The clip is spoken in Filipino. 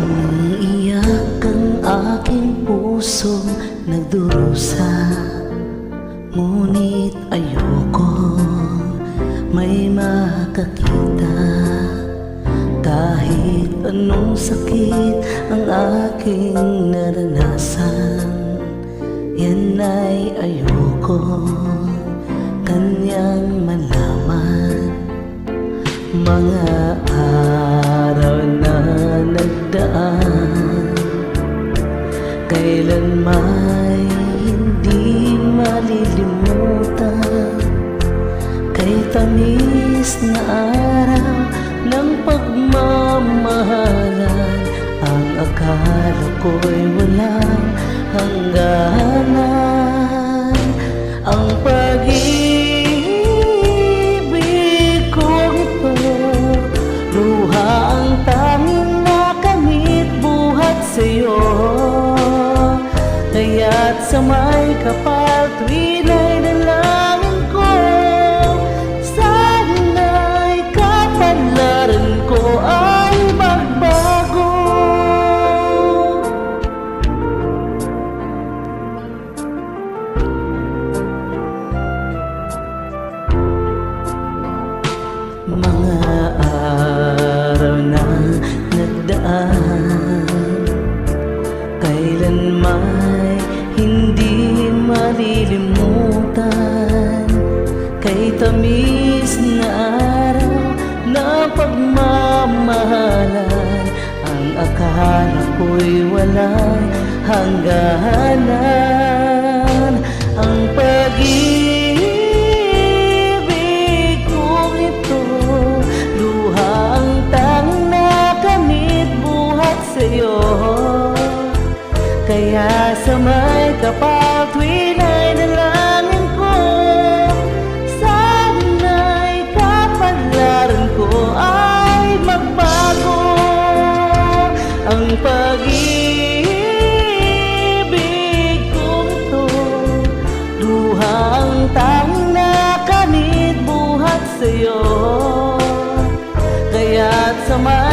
Umiiyak ang aking puso Nagdurusa. Ngunit ayoko May makakita. Kahit anong sakit Ang aking naranasan Yan ay ayoko. Kanyang malaman Mga araw nagdaan Kailan may hindi malilimutan Kay tamis na araw ng pagmamahalan. Ang akala ko'y walang hangganan Kaya't sa may kapal tuwin ay dalangin ko Sana'y kapalaran ko ay magbago? Mga araw na nagdaan tamis na araw na pagmamahalan. Ang akala ko'y walang hangganan. Ang pag-ibig kong ito Luha ang tanging nakamit buhat sa'yo. Kaya sa may kapal tuwin ay dalangin Ang pag-ibig kong ito Luha ang tanging nakamit buhat sa'yo. Kaya't sa may